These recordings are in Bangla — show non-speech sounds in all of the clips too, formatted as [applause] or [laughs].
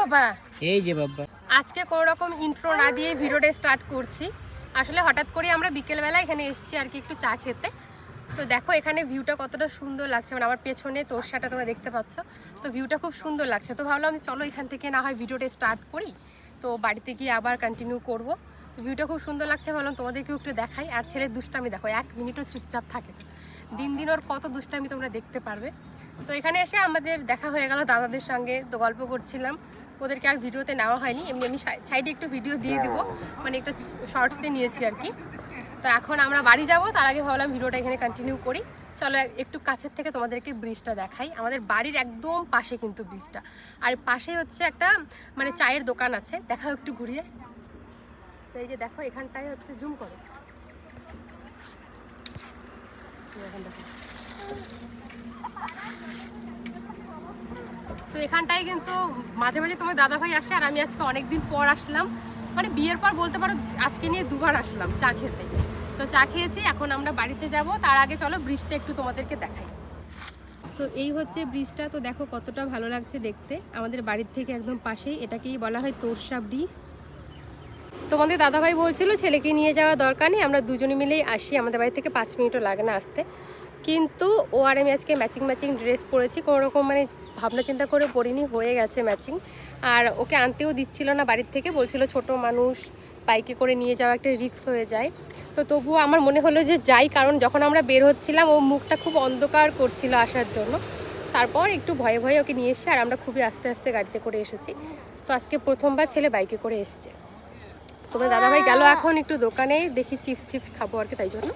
বাবা? এই যে বাবা। আজকে কোনো রকম ইন্ট্রো না দিয়ে ভিডিওটা স্টার্ট করছি। আসলে হঠাৎ করে আমরা বিকেলবেলা এখানে এসেছি আর কি একটু চা খেতে। তো দেখো এখানে ভিউটা কতটা সুন্দর লাগছে। মানে আমার পেছনে তোরসাটা তোমরা দেখতে পাচ্ছ। তো ভিউটা খুব সুন্দর লাগছে। তো ভাবলাম চলো এখান থেকে না হয় ভিডিওটা স্টার্ট করি। তো বাড়িতে গিয়ে আবার কন্টিনিউ করব। ভিউটা খুব সুন্দর লাগছে। ভাবলাম তোমাদেরকেও একটু দেখাই। আর ছেলের দুষ্টামি দেখো এক মিনিটও চুপচাপ থাকে দিন দিন ওর কত দুষ্টামি তোমরা দেখতে পারবে। তো এখানে এসে আমাদের দেখা হয়ে গেল দাদাদের সঙ্গে। তো গল্প করছিলাম। ওদেরকে আর ভিডিওতে নেওয়া হয়নি। এমনি আমি সাইডে একটু ভিডিও দিয়ে দেবো। মানে একটা শর্টসে নিয়েছি আর কি। তো এখন আমরা বাড়ি যাব, তার আগে ভাবলাম ভিডিওটা এখানে কন্টিনিউ করি। চলো একটু কাছের থেকে তোমাদেরকে ব্রিজটা দেখাই। আমাদের বাড়ির একদম পাশে কিন্তু ব্রিজটা আর পাশে হচ্ছে একটা মানে চায়ের দোকান আছে। দেখাও একটু ঘুরিয়ে। তো এই যে দেখো, এখানটায় হচ্ছে জুম করো। তো এখানটায় কিন্তু মাঝে মাঝে তোমার দাদা ভাই আসে আর আমি আজকে অনেকদিন পর আসলাম। মানে বিয়ের পর বলতে পারো আজকে নিয়ে দুবার আসলাম চা খেতে। তো চা খেয়েছি, এখন আমরা বাড়িতে যাব। তার আগে চলো ব্রিজটা একটু তোমাদেরকে দেখাই। তো এই হচ্ছে ব্রিজটা, তো দেখো কতটা ভালো লাগছে দেখতে। আমাদের বাড়ির থেকে একদম পাশেই, এটাকেই বলা হয় তোরসা ব্রিজ। তোমাদের দাদাভাই বলছিল ছেলেকে নিয়ে যাওয়া দরকার নেই, আমরা দুজনে মিলেই আসি। আমাদের বাড়ি থেকে পাঁচ মিনিটও লাগে না আসতে। কিন্তু ও আর আমি আজকে ম্যাচিং ম্যাচিং ড্রেস পরেছি। কোনো রকম মানে ভাবনা চিন্তা করে পরিনি হয়ে গেছে ম্যাচিং আর ওকে আনতেও দিচ্ছিল না বাড়ির থেকে বলছিল ছোট মানুষ বাইকে করে নিয়ে যাওয়া একটা রিস্ক হয়ে যায়। তো তবুও আমার মনে হলো যে যাই কারণ যখন আমরা বের হচ্ছিলাম ও মুখটা খুব অন্ধকার করছিল আসার জন্য। তারপর একটু ভয়ে ভয়ে ওকে নিয়ে এসে আর আমরা খুবই আস্তে আস্তে গাড়িতে করে এসেছি। তো আজকে প্রথমবার ছেলে বাইকে করে এসছে। তোমার দাদাভাই গেল এখন একটু দোকানে দেখি চিপস টিপস খাব আর কি তাই জন্য।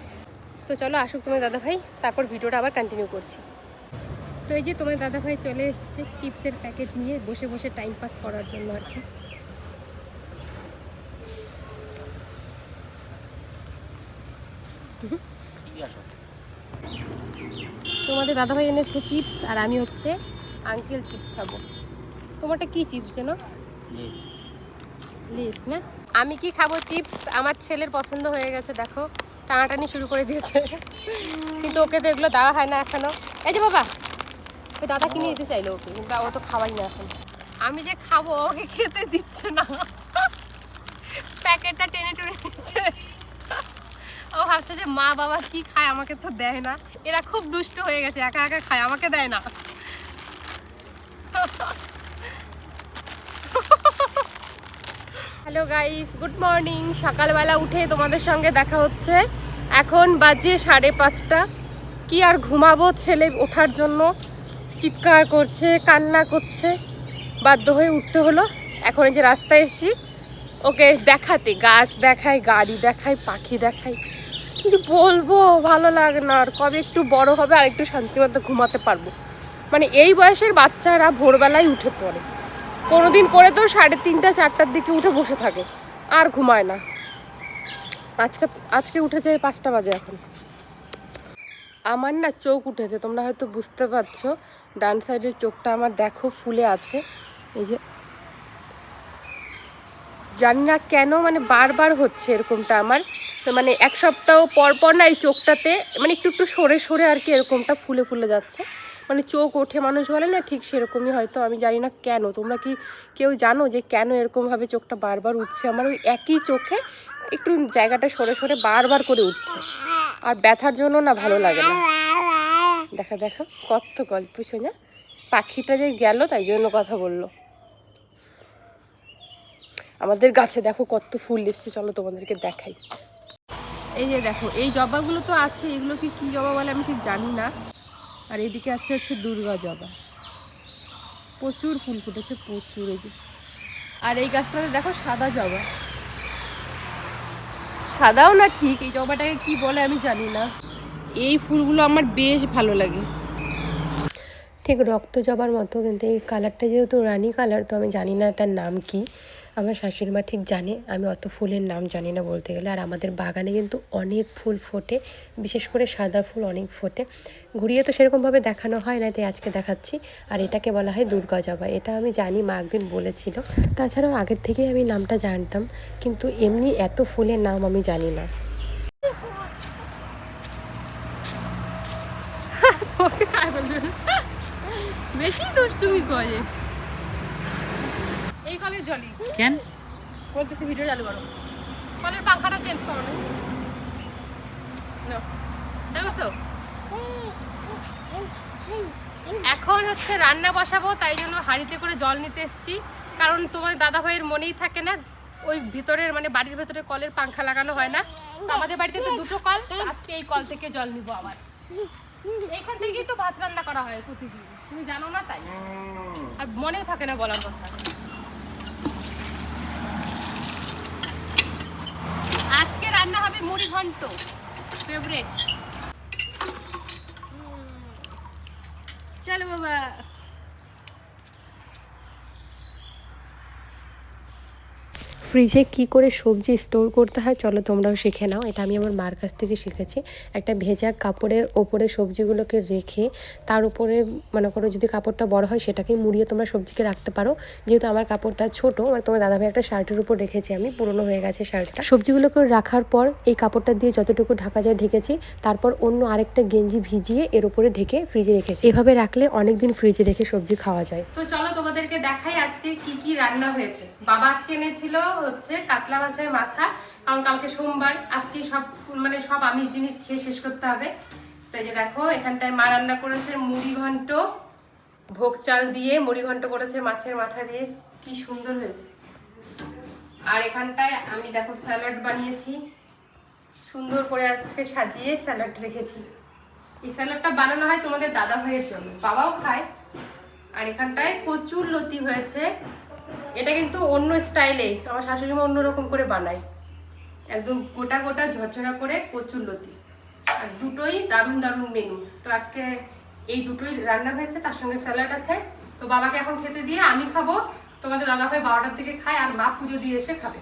তো চলো আসুক তোমার দাদাভাই তারপর ভিডিওটা আবার কন্টিনিউ করছি। তো এই যে তোমার দাদাভাই চলে এসেছে চিপসের প্যাকেট নিয়ে বসে বসে টাইম পাস করার জন্য আর কি। তোমাদের দাদাভাই এনেছে চিপস আর আমি হচ্ছে আঙ্কেল চিপস খাব। তোমারটা কি চিপস যেন? লিস না? আমি কি খাব চিপস আমার ছেলের পছন্দ হয়ে গেছে দেখো। টানাটানি শুরু করে দিয়েছে। কিন্তু ওকে তো এগুলো দেওয়া হয় না এখনও। এই যে বাবা, ওই দাদা কিনে দিতে চাইলো ওকে, কিন্তু ও তো খাওয়াই না এখন। আমি যে খাব ওকে খেতে দিচ্ছে না। প্যাকেটটা টেনে টেনে দিচ্ছে ও ভাবছে যে মা বাবা কি খায়, আমাকে তো দেয় না। এরা খুব দুষ্ট হয়ে গেছে, একা একা খায়, আমাকে দেয় না। Hello guys, good morning. সকালবেলা উঠে তোমাদের সঙ্গে দেখা হচ্ছে। এখন বাজে সাড়ে পাঁচটা। কি আর ঘুমাবো ছেলে ওঠার জন্য? চিৎকার করছে, কান্না করছে। বাধ্য হয়ে উঠতে হলো। এখন এই যে রাস্তায় এসেছি। ওকে দেখাতে, গাছ দেখাই গাড়ি দেখাই পাখি দেখাই কি বলব, ভালো লাগে না আর কবে একটু বড় হবে আর একটু শান্তিমতো ঘুমাতে পারব। মানে এই বয়সের বাচ্চারা ভোরবেলায় উঠে পড়ে। কোনোদিন করে তো সাড়ে তিনটা, চারটার দিকে উঠে বসে থাকে। আর ঘুমায় না। আজকে আজকে উঠেছে পাঁচটা বাজে এখন। আমার না চোখ উঠেছে, তোমরা হয়তো বুঝতে পারছ, ডান সাইডের চোখটা আমার দেখো, ফুলে আছে। এই যে। জানি না কেন মানে বারবার হচ্ছে এরকমটা আমার। তো মানে এক সপ্তাহ পর পর না এই চোখটাতে মানে একটু একটু সরে সরে আর কি এরকমটা ফুলে ফুলে যাচ্ছে। মানে চোখ ওঠে, মানুষ বলে না ঠিক সেরকমই হয়তো, আমি জানি না কেন। তোমরা কি কেউ জানো যে কেন এরকমভাবে চোখটা বারবার উঠছে? আমার ওই একই চোখে একটু জায়গাটা সরে সরে বারবার করে উঠছে। আর ব্যথার জন্য না ভালো লাগে না। দেখা, দেখো, কত গল্প শোনা। পাখিটা যে গেল, তাই জন্য কথা বলল। আমাদের গাছে দেখো কত ফুল এসছে, চলো তোমাদেরকে দেখাই। এই যে দেখো, এই জবাগুলো তো আছে, এগুলো কি কি জবা বলে আমি ঠিক জানি না। আর এদিকে আছে হচ্ছে দুর্গা জবা। প্রচুর ফুল ফুটেছে, প্রচুর এই যে। আর এই গাছটাতে দেখো সাদা জবা। সাদাও না ঠিক, এই জবাটাকে কি বলে আমি জানি না। এই ফুলগুলো আমার বেশ ভালো লাগে। ঠিক, রক্ত জবার মতো, কিন্তু এই কালারটা যেহেতু রানী কালার, তো আমি জানি না এটার নাম কি। আমার শাশুড়ি মা ঠিক জানে, আমি অত ফুলের নাম জানি না বলতে গেলে। আর আমাদের বাগানে কিন্তু অনেক ফুল ফোটে, বিশেষ করে সাদা ফুল অনেক ফোটে। ঘুরিয়ে তো সেরকমভাবে দেখানো হয় না, তাই আজকে দেখাচ্ছি। আর এটাকে বলা হয় দুর্গা জবা, এটা আমি জানি, মা একদিন বলেছিল। তাছাড়াও আগের থেকেই আমি নামটা জানতাম, কিন্তু এমনি এত ফুলের নাম আমি জানি না। [laughs] বেশি দুষ্টুমি করে। কলের জলই। কেন? বলতেছি ভিডিও চালু করো। কলের পাখাটা চেঞ্জ করো এখন হচ্ছে রান্না বসাবো তাই জন্য হাঁড়িতে করে জল নিতে এসেছি। কারণ তোমার দাদা ভাইয়ের মনেই থাকে না ওই ভিতরের মানে বাড়ির ভেতরে কলের পাংখা লাগানো হয় না। আমাদের বাড়িতে তো দুটো কল আজকে এই কল থেকে জল নিব আবার। এইখান থেকেই তো ভাত রান্না করা হয় প্রতিদিন। তুমি জানো না তাই। আর মনেও থাকে না বলার কথা আজকে রান্না হবে মুড়ি ঘন্ট ফেভারিট চলো ফ্রিজে কি করে সবজি স্টোর করতে হয়, চলো তোমরাও শিখে নাও। এটা আমি আমার মার কাছ থেকে শিখেছি। একটা ভেজা কাপড়ের ওপরে সবজিগুলোকে রেখে তার উপরে মনে করো যদি কাপড়টা বড় হয়, সেটাকে মুড়িয়ে তোমরা সবজিকে রাখতে পারো। যেহেতু আমার কাপড়টা ছোট মানে তোমার দাদাভাই একটা শার্টের উপর রেখেছি, আমি পুরনো হয়ে গেছে শার্টটা। সবজিগুলোকে রাখার পর এই কাপড়টা দিয়ে যতটুকু ঢাকা যায় ঢেকেছি, তারপর অন্য আরেকটা গেঞ্জি ভিজিয়ে এর উপরে ঢেকে ফ্রিজে রেখেছি। এভাবে রাখলে অনেকদিন ফ্রিজে রেখে সবজি খাওয়া যায়। তো চলো তোমাদেরকে দেখাই আজকে কি কি রান্না হয়েছে। বাবা আজকে এনেছিল হচ্ছে কাতলা মাছের মাথা, কারণ কালকে সোমবার, আজকে সব মানে সব আমিষ জিনিস খেয়ে শেষ করতে হবে। তো এই যে দেখো, এখানটায় মা রান্না করেছে মুড়ি ঘন্ট, ভোগ চাল দিয়ে মুড়ি ঘন্ট করেছে মাছের মাথা দিয়ে, কি সুন্দর হয়েছে। আর এখানটায় আমি দেখো স্যালাড বানিয়েছি, সুন্দর করে আজকে সাজিয়ে স্যালাড রেখেছি। এই স্যালাডটা বানানো হয় তোমাদের দাদা ভাইয়ের জন্য, বাবাও খায়। আর এখানটায় কচুর লতি হয়েছে এটা কিন্তু অন্য স্টাইলে, আমার শাশুড়ি মা অন্যরকম করে বানায়। একদম গোটা গোটা ঝরঝরা করে কচুর লতি। আর দুটোই দারুণ দারুণ মেনু তো আজকে এই দুটোই রান্না হয়েছে, তার সঙ্গে স্যালাড আছে। তো বাবাকে এখন খেতে দিয়ে আমি খাব। তোমাদের দাদা ভাই বারোটার দিকে খায় আর মা পুজো দিয়ে এসে খাবে।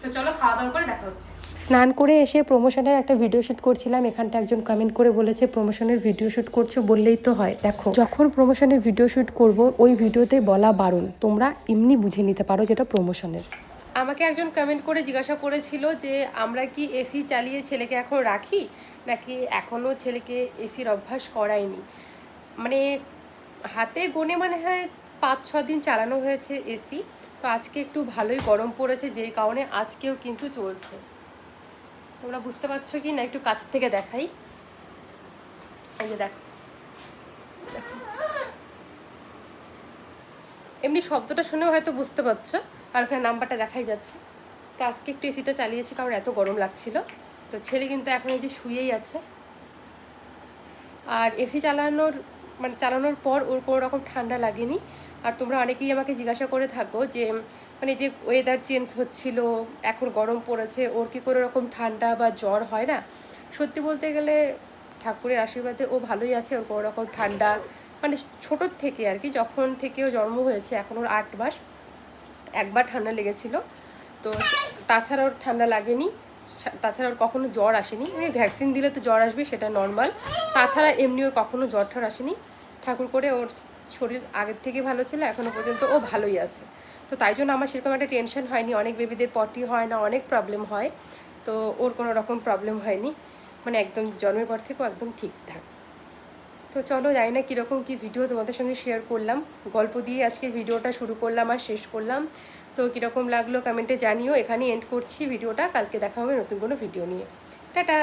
তো চলো খাওয়া দাওয়া করে দেখা হচ্ছে। স্নান করে এসে প্রমোশনের একটা ভিডিও শ্যুট করছিলাম। এখানটা একজন কমেন্ট করে বলেছে প্রমোশনের ভিডিও শ্যুট করছ বললেই তো হয়। দেখো, যখন প্রমোশনের ভিডিও শ্যুট করব, ওই ভিডিওতে বলা বারণ। তোমরা এমনি বুঝে নিতে পারো যেটা প্রমোশনের আমাকে একজন কমেন্ট করে জিজ্ঞাসা করেছিল যে, আমরা কি এসি চালিয়ে ছেলেকে এখন রাখি? নাকি এখনও ছেলেকে এসির অভ্যাস করায়নি মানে হাতে গোনে মানে হয় পাঁচ, ছ দিন চালানো হয়েছে এসি তো আজকে একটু ভালোই গরম পড়েছে, যেই কারণে আজকেও কিন্তু চলছে। তোমরা বুঝতে পারছ কি না? একটু কাছ থেকে দেখাই। এই যে দেখো। এমনি শব্দটা শুনেও হয়তো বুঝতে পারছ, আর ওখানে নাম্বারটা দেখাই যাচ্ছে। তো আজকে একটু এসিটা চালিয়েছি, কারণ এত গরম লাগছিল। তো ছেলে কিন্তু এখন এই যে শুয়েই আছে। আর এসি চালানোর মানে চালানোর পর ওর কোনো রকম ঠান্ডা লাগেনি। আর তোমরা অনেকেই আমাকে জিজ্ঞাসা করে থাকো যে মানে যে ওয়েদার চেঞ্জ হচ্ছিল, এখন গরম পড়েছে, ওর কি কোনো রকম ঠান্ডা বা জ্বর হয় না? সত্যি বলতে গেলে ঠাকুরের আশীর্বাদে ও ভালোই আছে, ওর কোনো রকম ঠান্ডা মানে ছোটোর থেকে আর কি, যখন থেকে ও জন্ম হয়েছে, এখন ওর আট মাস, একবার ঠান্ডা লেগেছিল। তো তাছাড়া ওর ঠান্ডা লাগেনি, তাছাড়া ওর কখনো জ্বর আসেনি মানে ভ্যাকসিন দিলে তো জ্বর আসবে, সেটা নর্মাল তাছাড়া এমনি ওর কখনো জ্বর ঠর আসেনি। ঠাকুর করে ওর শরীর আগের থেকে ভালো ছিল এখনও পর্যন্ত ও ভালোই আছে। তো তাই জন্য আমার সেরকম একটা টেনশন হয়নি, অনেক বেবিদের পটি হয় না, অনেক প্রবলেম হয়। তো ওর কোনো রকম প্রবলেম হয়নি। মানে একদম জন্মের পর থেকেও একদম ঠিকঠাক। তো চলো, জানি না কীরকম কী ভিডিও তোমাদের সঙ্গে শেয়ার করলাম। গল্প দিয়ে আজকে ভিডিওটা শুরু করলাম আর শেষ করলাম। তো কীরকম লাগল কমেন্টে জানিও। এখানে এন্ড করছি ভিডিওটা কালকে দেখা হবে নতুন কোনো ভিডিও নিয়ে। টাটা!